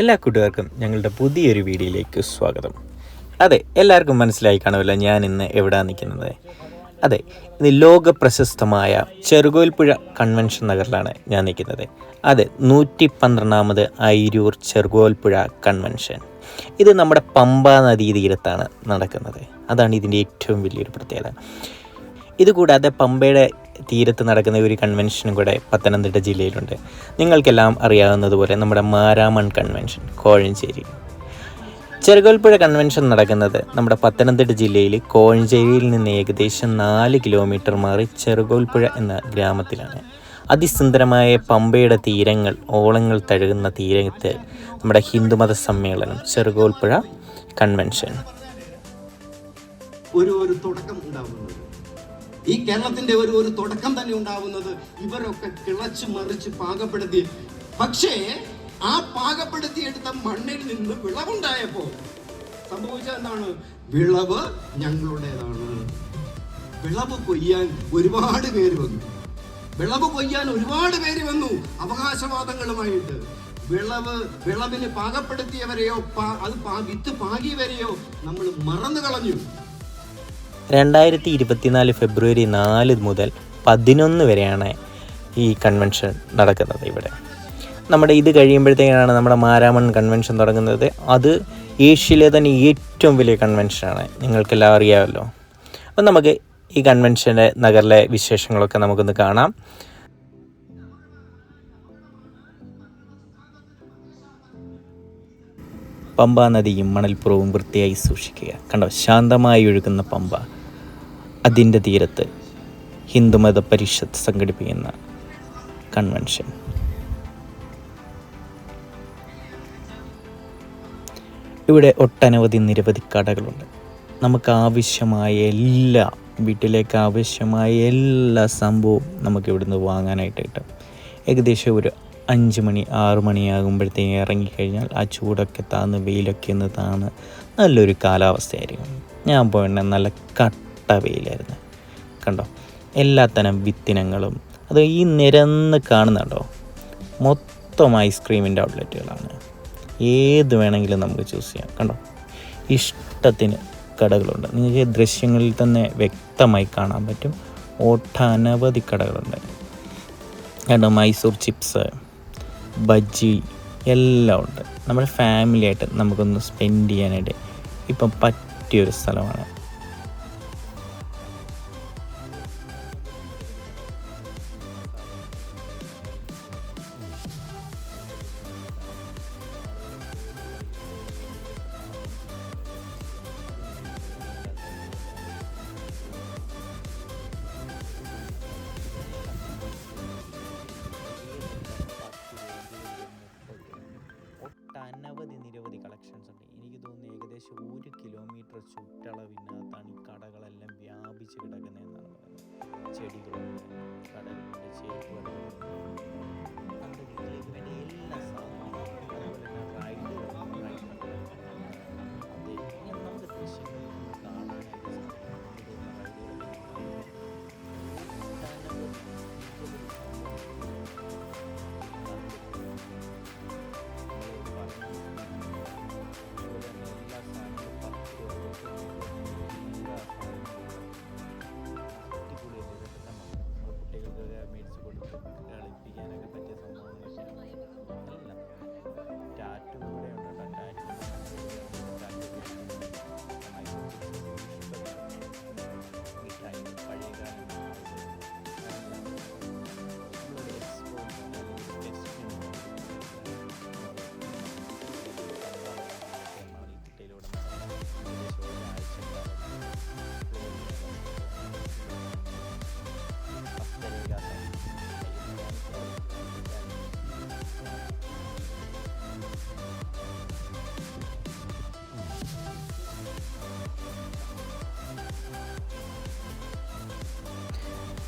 എല്ലാ കൂട്ടുകാർക്കും ഞങ്ങളുടെ പുതിയൊരു വീഡിയോയിലേക്ക് സ്വാഗതം. അതെ എല്ലാവർക്കും മനസ്സിലായി കാണുമല്ലോ ഞാൻ ഇന്ന് എവിടെയാണ് നിൽക്കുന്നത്? അതെ ഇന്ന് ലോക പ്രശസ്തമായ ചെറുകോൽപ്പുഴ കൺവെൻഷൻ നഗറിലാണ് ഞാൻ നിൽക്കുന്നത്. അതെ നൂറ്റി പന്ത്രണ്ടാമത് അയിരൂർ ചെറുകോൽപ്പുഴ കൺവെൻഷൻ. ഇത് നമ്മുടെ പമ്പ നദീ തീരത്താണ് നടക്കുന്നത്. അതാണ് ഇതിന്റെ ഏറ്റവും വലിയൊരു പ്രത്യേകത. ഇതുകൂടാതെ പമ്പയുടെ തീരത്ത് നടക്കുന്ന ഒരു കൺവെൻഷനും കൂടെ പത്തനംതിട്ട ജില്ലയിലുണ്ട്. നിങ്ങൾക്കെല്ലാം അറിയാവുന്നതുപോലെ നമ്മുടെ മാരാമൺ കൺവെൻഷൻ കോഴഞ്ചേരി. ചെറുകോൽപ്പുഴ കൺവെൻഷൻ നടക്കുന്നത് നമ്മുടെ പത്തനംതിട്ട ജില്ലയിൽ കോഴഞ്ചേരിയിൽ നിന്ന് ഏകദേശം നാല് കിലോമീറ്റർ മാറി ചെറുകോൽപ്പുഴ എന്ന ഗ്രാമത്തിലാണ്. അതിസുന്ദരമായ പമ്പയുടെ തീരങ്ങൾ ഓളങ്ങൾ തഴുകുന്ന തീരത്ത് നമ്മുടെ ഹിന്ദുമത സമ്മേളനം ചെറുകോൽപ്പുഴ കൺവെൻഷൻ ഒരു ഒരു തുടക്കം ഉണ്ടാവുന്നത് ഈ കേരളത്തിന്റെ ഒരു ഒരു തുടക്കം തന്നെ ഉണ്ടാവുന്നത് ഇവരൊക്കെ കിളച്ച് മറിച്ച് പാകപ്പെടുത്തി. പക്ഷേ ആ പാകപ്പെടുത്തിയെടുത്ത മണ്ണിൽ നിന്ന് വിളവുണ്ടായപ്പോ സംഭവിച്ച എന്താണ്? വിളവ് ഞങ്ങളുടേതാണ്. വിളവ് കൊയ്യാൻ ഒരുപാട് പേര് വന്നു. വിളവ് കൊയ്യാൻ ഒരുപാട് പേര് വന്നു. അവകാശവാദങ്ങളുമായിട്ട്. വിളവ് വിളവിന് പാകപ്പെടുത്തിയവരെയോ അത് വിത്ത് പാകിയവരെയോ നമ്മൾ മറന്നു കളഞ്ഞു രണ്ടായിരത്തി ഇരുപത്തിനാല് ഫെബ്രുവരി നാല് മുതൽ പതിനൊന്ന് വരെയാണ് ഈ കൺവെൻഷൻ നടക്കുന്നത് ഇവിടെ. നമ്മുടെ ഇത് കഴിയുമ്പോഴത്തേക്കാണ് നമ്മുടെ മാരാമൺ കൺവെൻഷൻ തുടങ്ങുന്നത്. അത് ഏഷ്യയിലെ തന്നെ ഏറ്റവും വലിയ കൺവെൻഷനാണ് നിങ്ങൾക്കെല്ലാം അറിയാമല്ലോ. അപ്പം നമുക്ക് ഈ കൺവെൻഷന്റെ നഗറിലെ വിശേഷങ്ങളൊക്കെ നമുക്കൊന്ന് കാണാം. പമ്പ നദിയും മണൽപ്പുറവും വൃത്തിയായി സൂക്ഷിക്കുക. കണ്ടോ? ശാന്തമായി ഒഴുകുന്ന പമ്പ അതിന്റെ തീരത്ത് ഹിന്ദുമത പരിഷത്ത് സംഘടിപ്പിക്കുന്ന കൺവെൻഷൻ. ഇവിടെ ഒട്ടനവധി നിരവധി കടകളുണ്ട്. നമുക്ക് ആവശ്യമായ എല്ലാ വീട്ടിലേക്ക് ആവശ്യമായ എല്ലാ സംഭവവും നമുക്ക് ഇവിടുന്ന് വാങ്ങാനായിട്ട് കിട്ടും. ഏകദേശം ഒരു അഞ്ച് മണി ആറ് മണിയാകുമ്പോഴത്തേക്ക് ഇറങ്ങിക്കഴിഞ്ഞാൽ ആ ചൂടൊക്കെ താന്ന് വെയിലൊക്കെ ഒന്ന് താന്ന് നല്ലൊരു കാലാവസ്ഥയായിരിക്കും. ഞാൻ പോയിട്ട് നല്ല കട്ട വെയിലായിരുന്നു. കണ്ടോ? എല്ലാത്തരം വിത്തിനങ്ങളും. അത് ഈ നിരന്ന് കാണുന്നുണ്ടോ? മൊത്തം ഐസ്ക്രീമിന്റെ ഔട്ട്ലെറ്റുകളാണ്. ഏത് വേണമെങ്കിലും നമുക്ക് ചൂസ് ചെയ്യാം. കണ്ടോ? ഇഷ്ടത്തിന് കടകളുണ്ട്. നിങ്ങൾക്ക് ദൃശ്യങ്ങളിൽ തന്നെ വ്യക്തമായി കാണാൻ പറ്റും. ഒട്ടനവധി കടകളുണ്ട്. കണ്ടോ? മൈസൂർ ചിപ്സ് ബജ്ജി എല്ലാം ഉണ്ട്. നമ്മുടെ ഫാമിലിയായിട്ട് നമുക്കൊന്ന് സ്പെൻഡ് ചെയ്യാനായിട്ട് ഇപ്പം പറ്റിയൊരു സ്ഥലമാണ് ഏകദേശം ഒരു കിലോമീറ്റർ ചുറ്റളവിനകത്താണ് ഈ കടകളെല്ലാം വ്യാപിച്ച് കിടക്കുന്നതെന്നാണ് പറയുന്നത്. ചെടികളുണ്ട് കടകളുണ്ട് ചേരുവ നമ്മുടെ വീട്ടിലേക്ക് വേണ്ട എല്ലാ സാധനങ്ങളും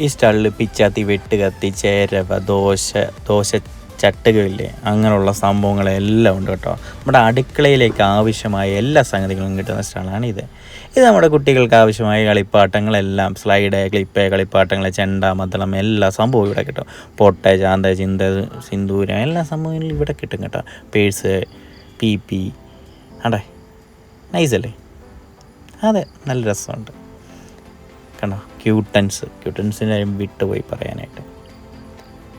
ഈ സ്റ്റാളിൽ പിച്ചാത്തി വെട്ട് കത്തി ചേരവ ദോശ ദോശ ചട്ടുകളില്ലേ അങ്ങനെയുള്ള സംഭവങ്ങളെല്ലാം ഉണ്ട് കേട്ടോ. നമ്മുടെ അടുക്കളയിലേക്ക് ആവശ്യമായ എല്ലാ സംഗതികളും കിട്ടുന്ന സ്റ്റാളാണ് ഇത്. ഇത് നമ്മുടെ കുട്ടികൾക്ക് ആവശ്യമായ കളിപ്പാട്ടങ്ങളെല്ലാം സ്ലൈഡ് ക്ലിപ്പ് കളിപ്പാട്ടങ്ങൾ ചെണ്ട മദ്ദളം എല്ലാ സംഭവവും ഇവിടെ കിട്ടും. പൊട്ട ചാന്ത ചിന്ത സിന്ദൂരം എല്ലാ സംഭവങ്ങളും ഇവിടെ കിട്ടും കേട്ടോ. പേഴ്സ് പി പി അടേ നൈസല്ലേ? അതെ നല്ല രസമുണ്ട്. കണ്ടോ? ക്യൂട്ടൻസ് ക്യൂട്ടൻസിനെ വിട്ടുപോയി പറയാനായിട്ട്.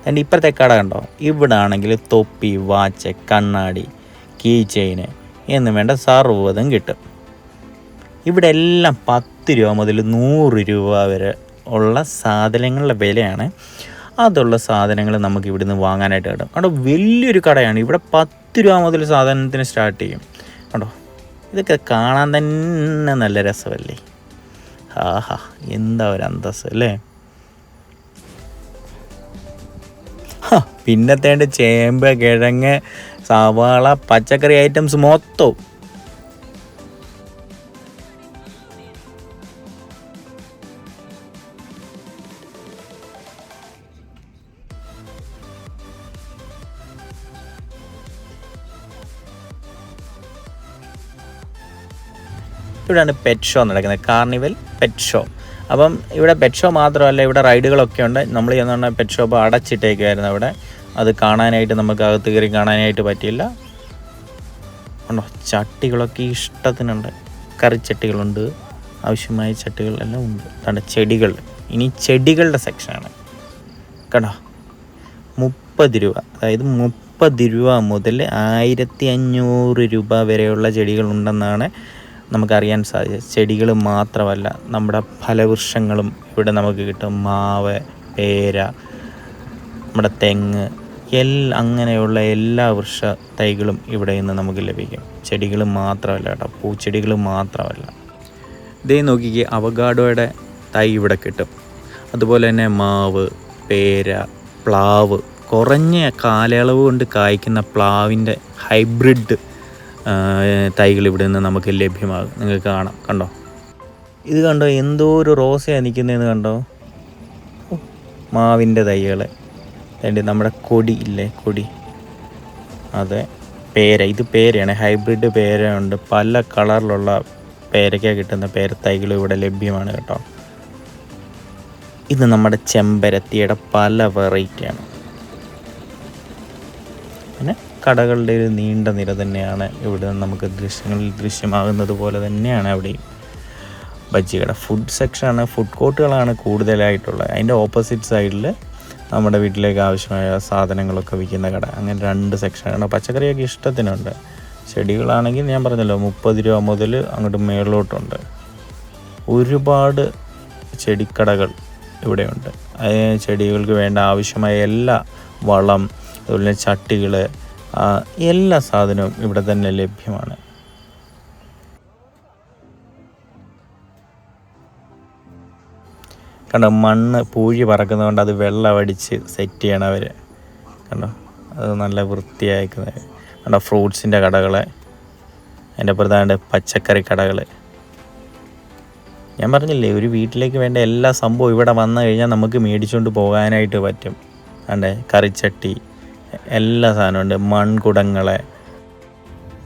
എന്റെ ഇപ്പുറത്തെ കട കണ്ടോ? ഇവിടെ ആണെങ്കിൽ തൊപ്പി വാച്ച് കണ്ണാടി കീ ചെയിന് എന്നും വേണ്ട സർവതും കിട്ടും. ഇവിടെ എല്ലാം പത്ത് രൂപ മുതൽ നൂറ് രൂപ വരെ ഉള്ള സാധനങ്ങളുടെ വിലയാണ്. അതുള്ള സാധനങ്ങൾ നമുക്ക് ഇവിടുന്ന് വാങ്ങാനായിട്ട് കിട്ടും. അവിടെ വലിയൊരു കടയാണ്. ഇവിടെ പത്ത് രൂപ മുതൽ സാധനത്തിന് സ്റ്റാർട്ട് ചെയ്യും. കണ്ടോ? ഇതൊക്കെ കാണാൻ തന്നെ നല്ല രസമല്ലേ? ആഹാ എന്താ ഒരു അന്തസ് അല്ലേ? പിന്നത്തേണ്ട് ചേമ്പ് കിഴങ്ങ് സവാള പച്ചക്കറി ഐറ്റംസ് മൊത്തവും ഇവിടെയാണ് പെറ്റ് ഷോ നടക്കുന്നത്. കാർണിവൽ പെറ്റ് ഷോ അപ്പം ഇവിടെ പെറ്റ് ഷോ മാത്രമല്ല ഇവിടെ റൈഡുകളൊക്കെ ഉണ്ട്. നമ്മൾ ചെന്ന് പെറ്റ് ഷോപ്പ് അടച്ചിട്ടേക്കായിരുന്നു അവിടെ. അത് കാണാനായിട്ട് നമുക്ക് അകത്ത് കയറി കാണാനായിട്ട് പറ്റിയില്ല. ഉണ്ടോ? ചട്ടികളൊക്കെ ഇഷ്ടത്തിനുണ്ട്. കറിച്ചട്ടികളുണ്ട് ആവശ്യമായ ചട്ടികൾ എല്ലാം ഉണ്ട്. കണ്ട? ചെടികൾ. ഇനി ചെടികളുടെ സെക്ഷനാണ് കണ്ടോ? മുപ്പത് രൂപ. അതായത് മുപ്പത് രൂപ മുതൽ ആയിരത്തി അഞ്ഞൂറ് രൂപ വരെയുള്ള ചെടികളുണ്ടെന്നാണ് നമുക്കറിയാൻ സാധിച്ചത് ചെടികൾ മാത്രമല്ല നമ്മുടെ ഫലവൃക്ഷങ്ങളും ഇവിടെ നമുക്ക് കിട്ടും. മാവ് പേര നമ്മുടെ തെങ്ങ് എല്ലാ അങ്ങനെയുള്ള എല്ലാ വൃക്ഷ തൈകളും ഇവിടെ നിന്ന് നമുക്ക് ലഭിക്കും. ചെടികൾ മാത്രമല്ല കേട്ടോ പൂച്ചെടികൾ മാത്രമല്ല. ഇതേ നോക്കിക്ക് അവഗാഡോയുടെ തൈ ഇവിടെ കിട്ടും. അതുപോലെ തന്നെ മാവ് പേര പ്ലാവ് കുറഞ്ഞ കാലയളവ് കൊണ്ട് കായ്ക്കുന്ന പ്ലാവിന്റെ ഹൈബ്രിഡ് തൈകൾ ഇവിടെ നിന്ന് നമുക്ക് ലഭ്യമാകും. നിങ്ങൾക്ക് കാണാം. കണ്ടോ? ഇത് കണ്ടോ? എന്തോ ഒരു റോസയാണ് നിൽക്കുന്നതെന്ന് കണ്ടോ? മാവിന്റെ തൈകൾ അതിന്റെ നമ്മുടെ കൊടി ഇല്ലേ? കൊടി. അതെ. പേര. ഇത് പേരയാണ്. ഹൈബ്രിഡ് പേരയുണ്ട്. പല കളറിലുള്ള പേരയ്ക്ക കിട്ടുന്ന പേര തൈകൾ ഇവിടെ ലഭ്യമാണ് കേട്ടോ. ഇത് നമ്മുടെ ചെമ്പരത്തിയുടെ പല വെറൈറ്റിയാണ്. പിന്നെ കടകളുടെ ഒരു നീണ്ട നിര തന്നെയാണ് ഇവിടെ നമുക്ക് ദൃശ്യങ്ങളിൽ ദൃശ്യമാകുന്നത് പോലെ തന്നെയാണ് അവിടെയും. ബജ്ജി കട ഫുഡ് സെക്ഷനാണ് ഫുഡ് കോർട്ടുകളാണ് കൂടുതലായിട്ടുള്ളത്. അതിന്റെ ഓപ്പോസിറ്റ് സൈഡിൽ നമ്മുടെ വീട്ടിലേക്ക് ആവശ്യമായ സാധനങ്ങളൊക്കെ വിൽക്കുന്ന കട. അങ്ങനെ രണ്ട് സെക്ഷനാണ് പച്ചക്കറിയൊക്കെ ഇഷ്ടത്തിനുണ്ട്. ചെടികളാണെങ്കിൽ ഞാൻ പറഞ്ഞല്ലോ മുപ്പത് രൂപ മുതൽ അങ്ങോട്ട് മേളിലോട്ടുണ്ട്. ഒരുപാട് ചെടിക്കടകൾ ഇവിടെയുണ്ട്. ചെടികൾക്ക് വേണ്ട ആവശ്യമായ എല്ലാ വളം അതുപോലെ ചട്ടികൾ എല്ലാ സാധനവും ഇവിടെ തന്നെ ലഭ്യമാണ്. കണ്ടോ മണ്ണ് പൂഴി പറക്കുന്നതുകൊണ്ട് അത് വെള്ളമടിച്ച് സെറ്റ് ചെയ്യണം അവർ കണ്ടോ അത് നല്ല വൃത്തിയാക്കുന്നത് കണ്ടോ ഫ്രൂട്ട്സിന്റെ കടകൾ അതിന്റെ പ്രധാന പച്ചക്കറി കടകൾ ഞാൻ പറഞ്ഞില്ലേ ഒരു വീട്ടിലേക്ക് വേണ്ട എല്ലാ സംഭവം ഇവിടെ വന്നു കഴിഞ്ഞാൽ നമുക്ക് മേടിച്ചുകൊണ്ട് പോകാനായിട്ട് പറ്റും. അണ്ടേ കറിച്ചട്ടി എല്ലാ സാധനമുണ്ട് മൺകുടങ്ങളെ.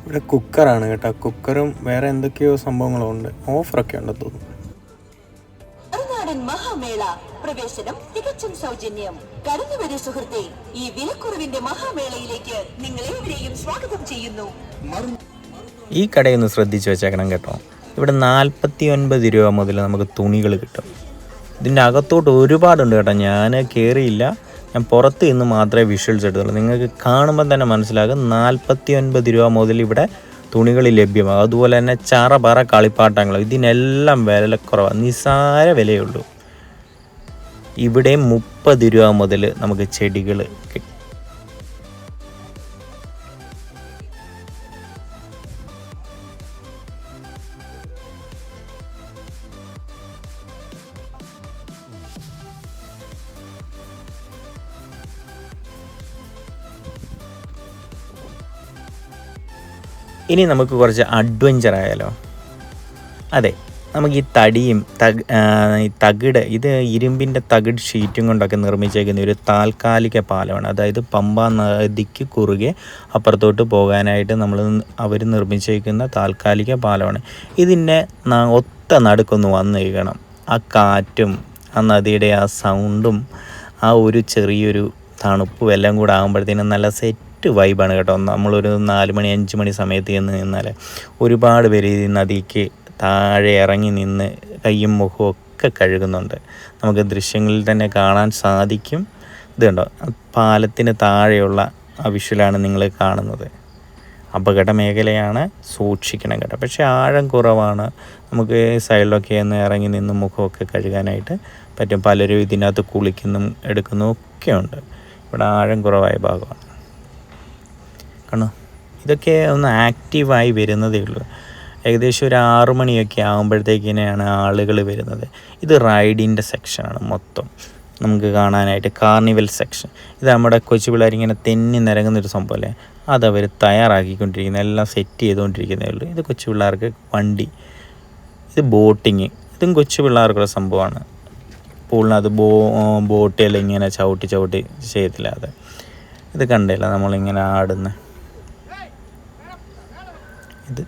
ഇവിടെ കുക്കറാണ് കേട്ടോ. കുക്കറും വേറെ എന്തൊക്കെയോ സംഭവങ്ങളും ഉണ്ട് ഓഫറൊക്കെ ഉണ്ട് തോന്നുന്നു. മഹാമേള. പ്രവേശനം തികച്ചും സൗജന്യം. കടന്നു വരൂ സുഹൃത്തെ. ഈ വിലക്കുറവിന്റെ മഹാമേളയിലേക്ക് നിങ്ങളേവരെയും സ്വാഗതം ചെയ്യുന്നു. ഈ കടയൊന്ന് ശ്രദ്ധിച്ചു വെച്ചേക്കണം കേട്ടോ. ഇവിടെ നാൽപ്പത്തി ഒൻപത് രൂപ മുതൽ നമുക്ക് തുണികൾ കിട്ടും. ഇതിന്റെ അകത്തോട്ട് ഒരുപാടുണ്ട് കേട്ടോ. ഞാൻ കയറിയില്ല ഞാൻ പുറത്ത് നിന്ന് മാത്രമേ വിഷ്വൽസ് എടുത്തുള്ളൂ. നിങ്ങൾക്ക് കാണുമ്പോൾ തന്നെ മനസ്സിലാകും നാൽപ്പത്തി ഒൻപത് രൂപ മുതൽ ഇവിടെ തുണികൾ ലഭ്യമാകും. അതുപോലെ തന്നെ ചറ പറ കളിപ്പാട്ടങ്ങൾ ഇതിനെല്ലാം വിലക്കുറവാണ് നിസ്സാര വിലയുള്ളൂ ഇവിടെ മുപ്പത് രൂപ മുതൽ നമുക്ക് ചെടികൾ ഇനി നമുക്ക് കുറച്ച് അഡ്വഞ്ചർ ആയാലോ? അതെ നമുക്ക് ഈ തടിയും തക് തകിട് ഇത് ഇരുമ്പിന്റെ തകിട് ഷീറ്റും കൊണ്ടൊക്കെ നിർമ്മിച്ചേക്കുന്ന ഒരു താൽക്കാലിക പാലമാണ്. അതായത് പമ്പ നദിക്ക് കുറുകെ അപ്പുറത്തോട്ട് പോകാനായിട്ട് നമ്മൾ അവർ നിർമ്മിച്ചേക്കുന്ന താൽക്കാലിക പാലമാണ്. ഇതിന്റെ ഒത്ത നടുക്കൊന്ന് വന്നു കഴിക്കണം ആ കാറ്റും ആ നദിയുടെ ആ സൗണ്ടും ആ ഒരു ചെറിയൊരു തണുപ്പും എല്ലാം കൂടെ ആകുമ്പോഴത്തേനും നല്ല സെറ്റ് സെറ്റ് വൈബാണ് കേട്ടോ. നമ്മളൊരു നാല് മണി അഞ്ച് മണി സമയത്ത് ചെന്ന് നിന്നാൽ ഒരുപാട് പേര് ഈ നദിക്ക് താഴെ ഇറങ്ങി നിന്ന് കയ്യും മുഖവും ഒക്കെ കഴുകുന്നുണ്ട്. നമുക്ക് ദൃശ്യങ്ങളിൽ തന്നെ കാണാൻ സാധിക്കും. ഇത് കണ്ടോ? പാലത്തിന് താഴെയുള്ള ആ വിഷ്വലാണ് നിങ്ങൾ കാണുന്നത്. അപകട മേഖലയാണ് സൂക്ഷിക്കണം കേട്ടോ. പക്ഷേ ആഴം കുറവാണ്. നമുക്ക് സൈഡിലൊക്കെ ഒന്ന് ഇറങ്ങി നിന്ന് മുഖമൊക്കെ കഴുകാനായിട്ട് പറ്റും. പലരും ഇതിനകത്ത് കുളിക്കുന്നതും എടുക്കുന്നതും ഒക്കെ ഉണ്ട്. ഇവിടെ ആഴം കുറവായ ഭാഗമാണ്. കണ്ടോ ഇതൊക്കെ ഒന്ന് ആക്റ്റീവായി വരുന്നതേ ഉള്ളൂ. ഏകദേശം ഒരു ആറു മണിയൊക്കെ ആകുമ്പോഴത്തേക്കിനെയാണ് ആളുകൾ വരുന്നത്. ഇത് റൈഡിന്റെ സെക്ഷനാണ് മൊത്തം. നമുക്ക് കാണാനായിട്ട് കാർണിവൽ സെക്ഷൻ. ഇത് നമ്മുടെ കൊച്ചു പിള്ളേരിങ്ങനെ തെന്നി നിരങ്ങുന്നൊരു സംഭവമല്ലേ? അതവർ തയ്യാറാക്കിക്കൊണ്ടിരിക്കുന്നത് എല്ലാം സെറ്റ് ചെയ്തുകൊണ്ടിരിക്കുന്നേ ഉള്ളൂ. ഇത് കൊച്ചു പിള്ളേർക്ക് വണ്ടി. ഇത് ബോട്ടിങ്. ഇതും കൊച്ചു പിള്ളേർക്കുള്ള സംഭവമാണ്. പൂളിനകത്ത് ബോ ബോട്ടിൽ ഇങ്ങനെ ചവിട്ടി ചവിട്ടി ചെയ്യത്തില്ല അത് ഇത് കണ്ടില്ല? നമ്മളിങ്ങനെ ആടുന്ന ഇത്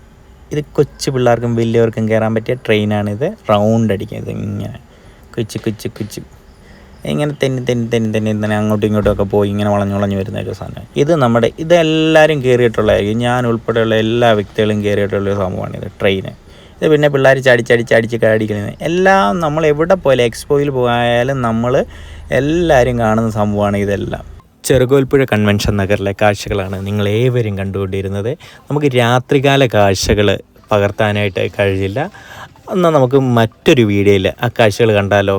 ഇത് കൊച്ചു പിള്ളേർക്കും വലിയവർക്കും കയറാൻ പറ്റിയ ട്രെയിനാണിത്. റൗണ്ട് അടിക്കുന്നത് ഇങ്ങനെ. കൊച്ചു കൊച്ചു കൊച്ചു. ഇങ്ങനെ തെന്നി തെന്നി തെന്നി തെന്നി തന്നെ അങ്ങോട്ടും ഇങ്ങോട്ടും ഒക്കെ പോയി ഇങ്ങനെ വളഞ്ഞു വളഞ്ഞു വരുന്ന ഒരു സാധനം ഇത് നമ്മുടെ ഇതെല്ലാവരും കയറിയിട്ടുള്ളതായിരിക്കും ഞാൻ ഉൾപ്പെടെയുള്ള എല്ലാ വ്യക്തികളും കയറിയിട്ടുള്ള ഒരു സംഭവമാണ് ഇത് ട്രെയിന്. ഇത് പിന്നെ പിള്ളേർ ചാടി ചാടി ചാടിച്ച് കാടിക്കുന്നത് എല്ലാം നമ്മൾ എവിടെ പോയാലും എക്സ്പോയിൽ പോയാലും നമ്മൾ എല്ലാവരും കാണുന്ന സംഭവമാണ് ഇതെല്ലാം. ചെറുകോൽപ്പുഴ കൺവെൻഷൻ നഗറിലെ കാഴ്ചകളാണ് നിങ്ങൾ ഏവരും കണ്ടുകൊണ്ടിരുന്നത്. നമുക്ക് രാത്രികാല കാഴ്ചകൾ പകർത്താനായിട്ട് കഴിയില്ല. എന്നാൽ നമുക്ക് മറ്റൊരു വീഡിയോയിൽ ആ കാഴ്ചകൾ കണ്ടാലോ?